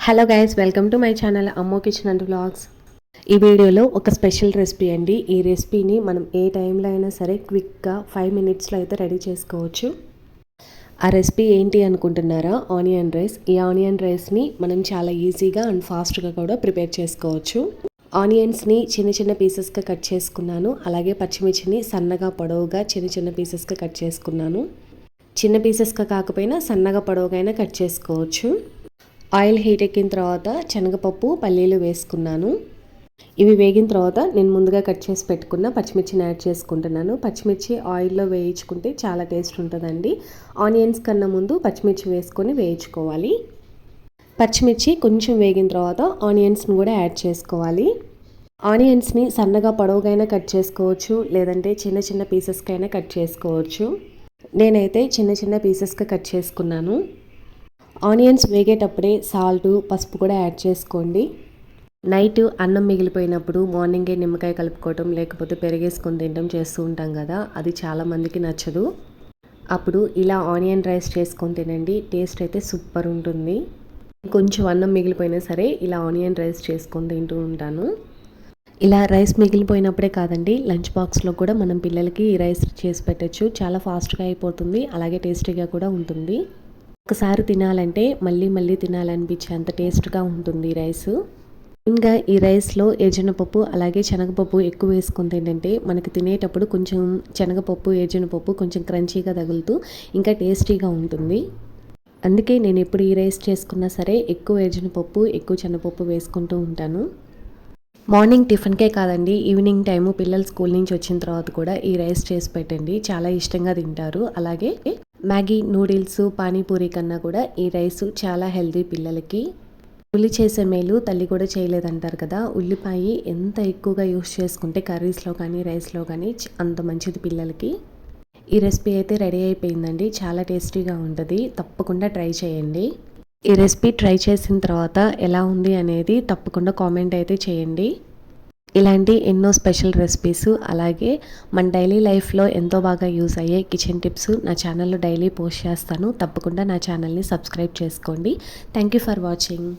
Hello guys welcome to my channel అమ్మో kitchen and blogs ఈ వీడియోలో ఒక స్పెషల్ రెసిపీ అండి. ఈ రెసిపీని మనం ఏ టైంలో అయినా సరే క్విక్గా ఫైవ్ మినిట్స్లో అయితే రెడీ చేసుకోవచ్చు. ఆ రెసిపీ ఏంటి అనుకుంటున్నారా? ఆనియన్ రైస్ ఈ ఆనియన్ రైస్ని మనం చాలా ఈజీగా అండ్ ఫాస్ట్గా కూడా ప్రిపేర్ చేసుకోవచ్చు. ఆనియన్స్ని చిన్న చిన్న పీసెస్గా కట్ చేసుకున్నాను. అలాగే పచ్చిమిర్చిని సన్నగా పొడవుగా చిన్న చిన్న పీసెస్గా కట్ చేసుకున్నాను. చిన్న పీసెస్గా కాకపోయినా సన్నగా పొడవుగా కట్ చేసుకోవచ్చు. ఆయిల్ హీట్ ఎక్కిన తర్వాత శనగపప్పు పల్లీలు వేసుకున్నాను. ఇవి వేగిన తర్వాత నేను ముందుగా కట్ చేసి పెట్టుకున్న పచ్చిమిర్చిని యాడ్ చేసుకుంటున్నాను. పచ్చిమిర్చి ఆయిల్లో వేయించుకుంటే చాలా టేస్ట్ ఉంటుందండి. ఆనియన్స్ కన్నా ముందు పచ్చిమిర్చి వేసుకొని వేయించుకోవాలి. పచ్చిమిర్చి కొంచెం వేగిన తర్వాత ఆనియన్స్ని కూడా యాడ్ చేసుకోవాలి. ఆనియన్స్ని సన్నగా పొడవుగైనా కట్ చేసుకోవచ్చు లేదంటే చిన్న చిన్న పీసెస్కైనా కట్ చేసుకోవచ్చు. నేనైతే చిన్న చిన్న పీసెస్గా కట్ చేసుకున్నాను. ఆనియన్స్ వేగేటప్పుడే సాల్ట్ పసుపు కూడా యాడ్ చేసుకోండి. నైట్ అన్నం మిగిలిపోయినప్పుడు మార్నింగే నిమ్మకాయ కలుపుకోవటం లేకపోతే పెరిగేసుకొని తినడం చేస్తూ ఉంటాం కదా అది చాలామందికి నచ్చదు. అప్పుడు ఇలా ఆనియన్ రైస్ చేసుకొని తినండి టేస్ట్ అయితే సూపర్ ఉంటుంది. కొంచెం అన్నం మిగిలిపోయినా సరే ఇలా ఆనియన్ రైస్ చేసుకొని తింటూ ఉంటాను. ఇలా రైస్ మిగిలిపోయినప్పుడే కాదండి లంచ్ బాక్స్లో కూడా మనం పిల్లలకి ఈ రైస్ చేసి పెట్టచ్చు. చాలా ఫాస్ట్గా అయిపోతుంది అలాగే టేస్టీగా కూడా ఉంటుంది. ఒకసారి తినాలంటే మళ్ళీ మళ్ళీ తినాలనిపించే అంత టేస్ట్గా ఉంటుంది రైస్. ఇంకా ఈ రైస్లో ఏజనపప్పు అలాగే శనగపప్పు ఎక్కువ వేసుకుంది ఏంటంటే మనకి తినేటప్పుడు కొంచెం శనగపప్పు ఏజనపప్పు కొంచెం క్రంచీగా తగులుతూ ఇంకా టేస్టీగా ఉంటుంది. అందుకే నేను ఎప్పుడు ఈ రైస్ చేసుకున్నా సరే ఎక్కువ ఏజనపప్పు ఎక్కువ శనగపప్పు వేసుకుంటూ ఉంటాను. మార్నింగ్ టిఫిన్కే కాదండి ఈవినింగ్ టైము పిల్లలు స్కూల్ నుంచి వచ్చిన తర్వాత కూడా ఈ రైస్ చేసి పెట్టండి. చాలా ఇష్టంగా తింటారు. అలాగే మ్యాగీ నూడిల్స్ పానీపూరి కన్నా కూడా ఈ రైస్ చాలా హెల్దీ పిల్లలకి. ఉల్లి చేసే మేలు తల్లి కూడా చేయలేదంటారు కదా. ఉల్లిపాయ ఎంత ఎక్కువగా యూస్ చేసుకుంటే కర్రీస్లో కానీ రైస్లో కానీ అంత మంచిది పిల్లలకి. ఈ రెసిపీ అయితే రెడీ అయిపోయిందండి. చాలా టేస్టీగా ఉంటుంది. తప్పకుండా ట్రై చేయండి. ఈ రెసిపీ ట్రై చేసిన తర్వాత ఎలా ఉంది అనేది తప్పకుండా కామెంట్ అయితే చేయండి. ఇలాంటి ఎన్నో స్పెషల్ రెసిపీస్ అలాగే మన డైలీ లైఫ్లో ఎంతో బాగా యూస్ అయ్యే కిచెన్ టిప్స్ నా ఛానల్లో డైలీ పోస్ట్ చేస్తాను. తప్పకుండా నా ఛానల్ని సబ్స్క్రైబ్ చేసుకోండి. Thank you for watching.